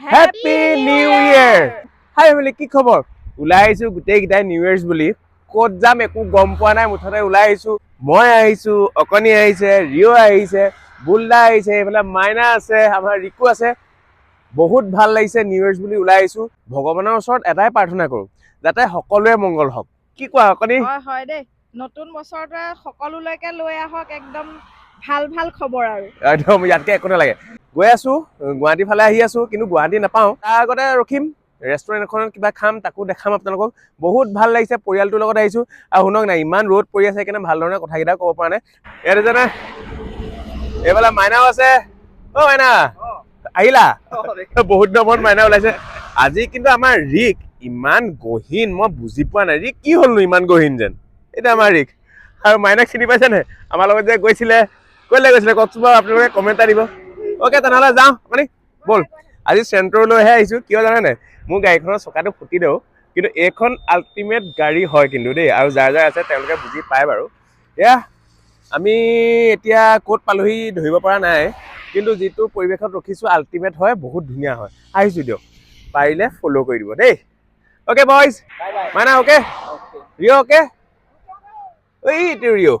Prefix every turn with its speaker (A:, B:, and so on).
A: Happy new year hi family কি খবৰ? ওলাই আহিছো গোটেইকেইটাই নিউ ইয়েৰ্ছ বুলি। ক'ত যাম একো গম পোৱা নাই মুঠতে ওলাই আহিছো। মই আহিছো অকণি আহিছে ৰিঅ' আহিছে বুলদা আহিছে এইফালে মাইনা আছে আমাৰ ৰিকু আছে। বহুত ভাল লাগিছে নিউ ইয়েৰ্ছ বুলি ওলাই আহিছো। ভগৱানৰ ওচৰত এটাই প্ৰাৰ্থনা কৰো যাতে সকলোৰে মংগল হওক। কি কোৱা অকণি?
B: হয় হয় দেই। নতুন বছৰটোৱে সকলোলৈকে লৈ আহক একদম ভাল ভাল খবৰ আৰু।
A: একদম ইয়াতকে একো নালাগে। গৈ আছো গুৱাহাটী ফালে আহি আছো কিন্তু গুৱাহাটী নাপাওঁ। তাৰ আগতে ৰখিম ৰেষ্টুৰেণ্ট এখনত কিবা খাম তাকো দেখাম আপোনালোকক। বহুত ভালো লাগিছে পৰিয়ালটোৰ লগত আহিছো। আৰু শুনক নাই ইমান ৰ'দ পৰি আছে সেইকাৰণে ভালো ধৰণে কথাকেইটা ক'ব পৰা নাই। ইয়াত এজনে এইফালে মাইনাও আছে। অ মাইনা আহিলা? বহুত দিনৰ মূৰত মাইনা ওলাইছে। আজি কিন্তু আমাৰ ৰিক ইমান গহীন মই বুজি পোৱা নাই। ৰিক কি হ'লনো ইমান গহীন যেন? এতিয়া আমাৰ ৰিক। আৰু মাইনাক চিনি পাইছে নে আমাৰ লগত যে গৈছিলে ক'লৈ গৈছিলে? কওকচোন বাৰু আপোনালোকে কমেণ্ট এটা দিব। অ'কে তেনেহ'লে যাওঁ। মানে ব'ল। আজি চেণ্টাৰলৈহে আহিছোঁ। কিয় জানে নাই? মোৰ গাড়ীখনৰ চকাটো ফুটি দিওঁ। কিন্তু এইখন আল্টিমেট গাড়ী হয় কিন্তু দেই। আৰু যাৰ যাৰ আছে তেওঁলোকে বুজি পায় বাৰু। এয়া আমি এতিয়া ক'ত পালোহি ধৰিব পৰা নাই। কিন্তু যিটো পৰিৱেশত ৰখিছোঁ আল্টিমেট হয় বহুত ধুনীয়া হয়। আহিছোঁ দিয়ক। পাৰিলে ফ'ল' কৰি দিব দেই। অ'কে বইজ মাইনা অ'কে? ৰিঅ' অ'কে? এই ৰিঅ'